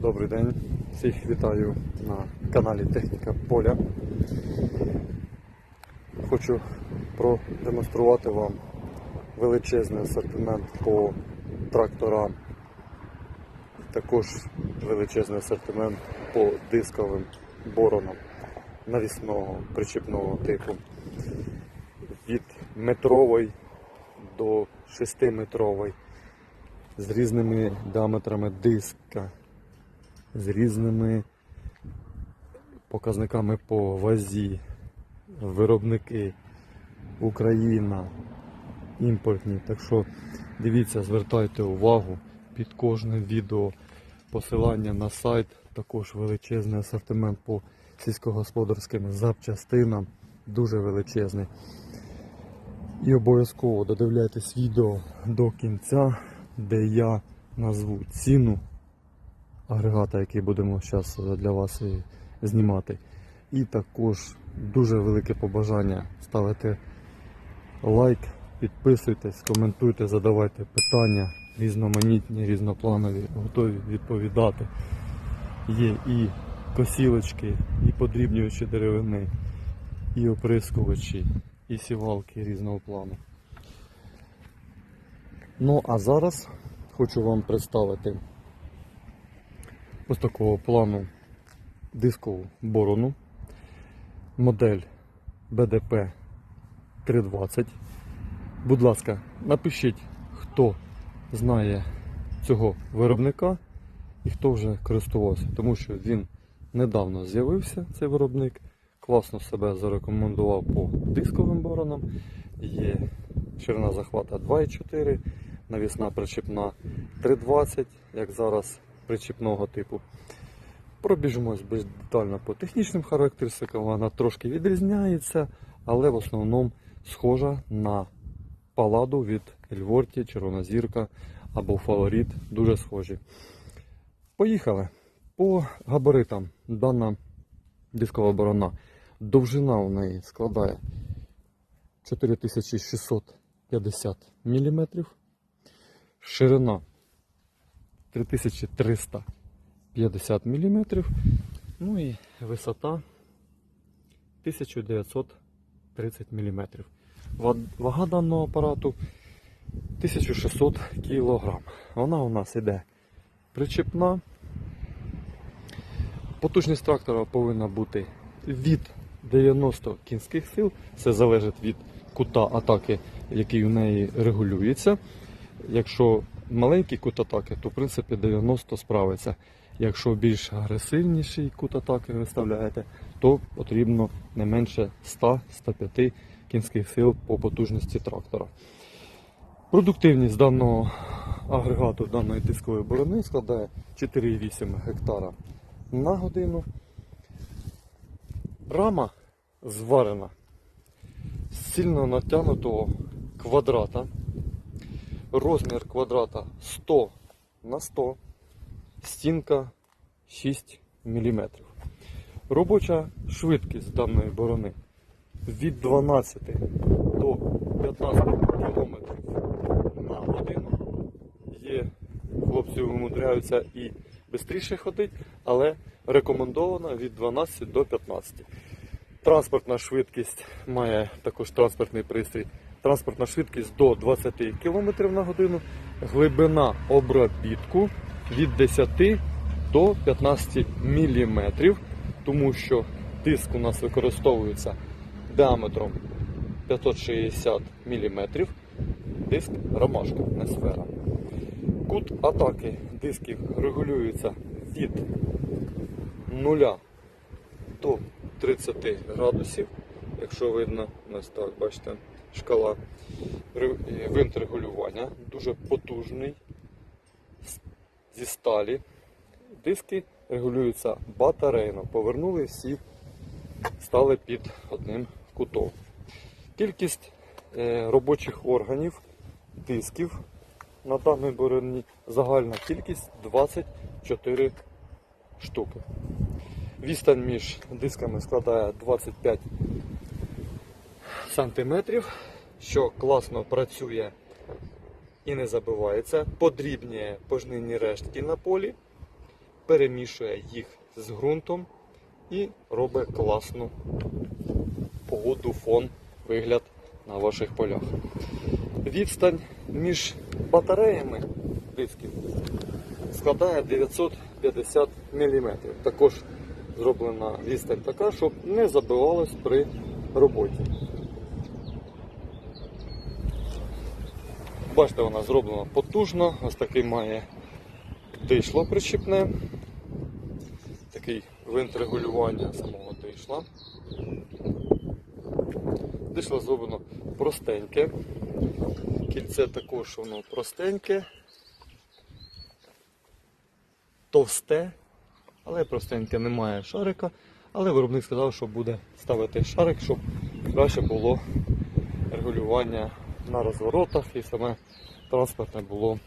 Добрий день, всіх вітаю на каналі Техніка Поля. Хочу продемонструвати вам величезний асортимент по тракторам. Також величезний асортимент по дисковим боронам навісного причіпного типу. Від метрової до 6-метрової з різними діаметрами диска, з різними показниками по вазі, виробники, Україна, імпортні. Так що дивіться, звертайте увагу під кожним відео посилання на сайт, також величезний асортимент по сільськогосподарським запчастинам, дуже величезний. І обов'язково додивляйтесь відео до кінця, де я назву ціну агрегата, який будемо зараз для вас знімати. І також дуже велике побажання ставити лайк, підписуйтесь, коментуйте, задавайте питання різноманітні, різнопланові, готові відповідати. Є і косілочки, і подрібнювачі деревини, і оприскувачі, і сівалки різного плану. Ну а зараз хочу вам представити ось такого плану дискову борону. Модель BDP 320. Будь ласка, напишіть, хто знає цього виробника і хто вже користувався, тому що він недавно з'явився, цей виробник, класно себе зарекомендував по дисковим боронам. Є ширина захвата 2,4, навісна причіпна 3,20, як зараз причіпного типу. Пробіжимось більш детально по технічним характеристикам, вона трошки відрізняється, але в основному схожа на паладу від Ельворті, Червона зірка або Фаворит, дуже схожі. Поїхали. По габаритам дана дискова борона. Довжина у неї складає 4650 мм, ширина 3350 мм, ну і висота 1930 мм. Вага даного апарату 1600 кг. Вона у нас іде причепна. Потужність трактора повинна бути від 90 кінських сил. Це залежить від кута атаки, який у неї регулюється. Якщо маленький кут атаки, то в принципі 90 справиться. Якщо більш агресивніший кут атаки виставляєте, то потрібно не менше 100-105 кінських сил по потужності трактора. Продуктивність даного агрегату даної дискової борони складає 4,8 гектара на годину. Рама зварена з сильно натягнутого квадрата. Розмір квадрата 100 на 100, стінка 6 мм. Робоча швидкість даної борони від 12 до 15 км на годину. Є хлопці вимудряються і швидше ходить, але рекомендовано від 12 до 15. Транспортна швидкість має також транспортний пристрій. Транспортна швидкість до 20 км на годину, глибина обробітку від 10 до 15 мм, тому що диск у нас використовується діаметром 560 мм, диск ромашка, не сфера. Кут атаки дисків регулюється від 0 до 30 градусів. Якщо видно, ось так, бачите, шкала винт регулювання дуже потужний зі сталі. Диски регулюються батарейно. Повернули всі, стали під одним кутом. Кількість е, робочих органів, дисків на даній бороні загальна кількість 24 штуки. Відстань між дисками складає 25 сантиметрів, що класно працює і не забивається, подрібнює пожнивні рештки на полі перемішує їх з ґрунтом і робить класну погоду, фон, вигляд на ваших полях. Відстань між батареями дисків складає 950 мм. Також зроблена відстань така, щоб не забивалось при роботі. Бачите, вона зроблена потужно, ось такий має дишло прищіпне, такий винт регулювання самого дишла. Дишло зроблено простеньке, кільце також воно простеньке, товсте, але простеньке немає шарика. Але виробник сказав, що буде ставити шарик, щоб краще було регулювання на розворотах і саме транспортне було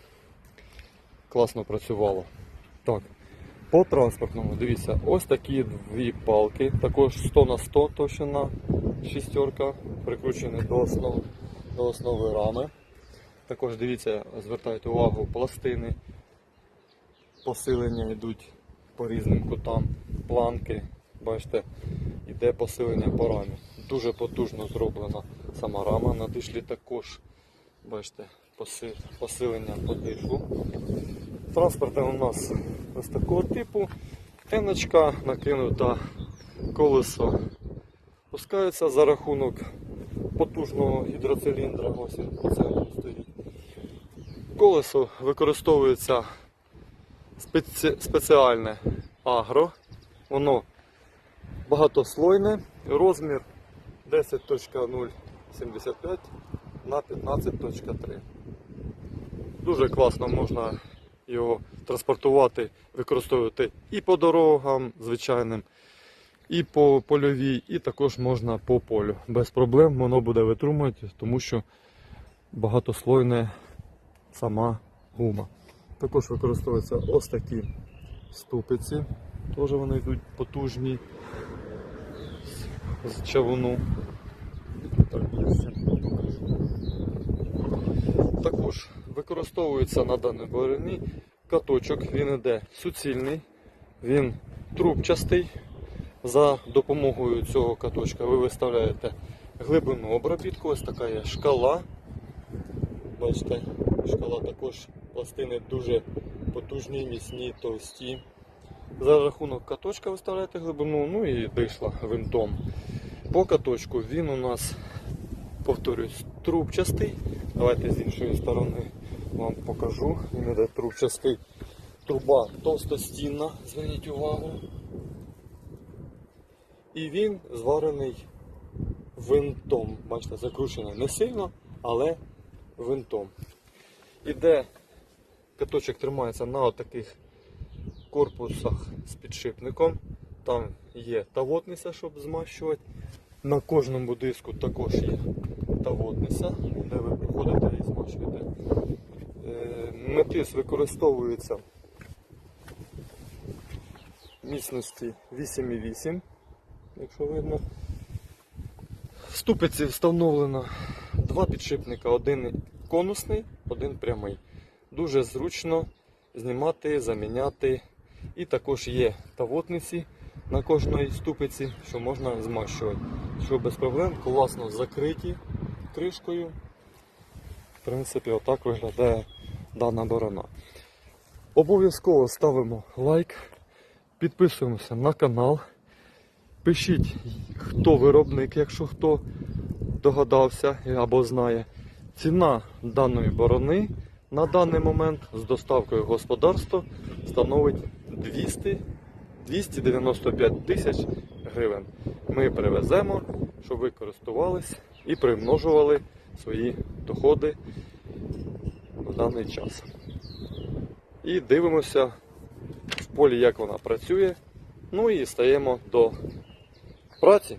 класно працювало. Так, по транспортному, дивіться, ось такі дві палки, також 100 на 100 товщина, шістерка, прикручені до основи, до основи рами. Також дивіться, звертайте увагу, пластини, посилення йдуть по різним кутам, планки, бачите, іде посилення по рамі. Дуже потужно зроблена сама рама на дишлі також. Бачите, посилення по дишлу. Транспортне у нас ось такого типу. Еночка накинута колесо. Пускається за рахунок потужного гідроциліндра. Ось він по центру стоїть. Колесо використовується спеці... спеціальне агро. Воно багатослойне, розмір 10.075 на 15.3. Дуже класно можна його транспортувати, використовувати і по дорогам звичайним, і по польовій, і також можна по полю. Без проблем воно буде витримувати, тому що багатослойна сама гума. Також використовуються ось такі ступиці, теж вони йдуть потужні з- чавуну. Також використовується на даній борині каточок, він іде суцільний, він трубчастий. За допомогою цього каточка ви виставляєте глибину обробітку, ось така є шкала. Бачите, шкала також пластини дуже потужні, міцні, товсті. За рахунок каточка виставляєте глибину, ну і дишла винтом. По каточку він у нас, повторюсь, трубчастий. Давайте з іншої сторони вам покажу. Він іде трубчастий. Труба товстостінна, зверніть увагу. І він зварений винтом. Бачите, закручений не сильно, але винтом. Іде каточок тримається на отаких корпусах з підшипником. Там є тавотниця, щоб змащувати. На кожному диску також є тавотниця, де ви приходите і змащуєте. Е, Метис використовується міцності 8,8, якщо видно. В ступиці встановлено два підшипника, один конусний, один прямий. Дуже зручно знімати, заміняти. І також є тавотниці на кожній ступиці, що можна змащувати. Що без проблем класно закриті кришкою. В принципі, отак виглядає дана борона. Обов'язково ставимо лайк, підписуємося на канал. Пишіть, хто виробник, якщо хто догадався або знає. Ціна даної борони на даний момент з доставкою в господарство становить 200 295 тисяч гривень. Ми привеземо, щоб ви користувались і примножували свої доходи в даний час. І дивимося в полі, як вона працює. Ну і стаємо до праці.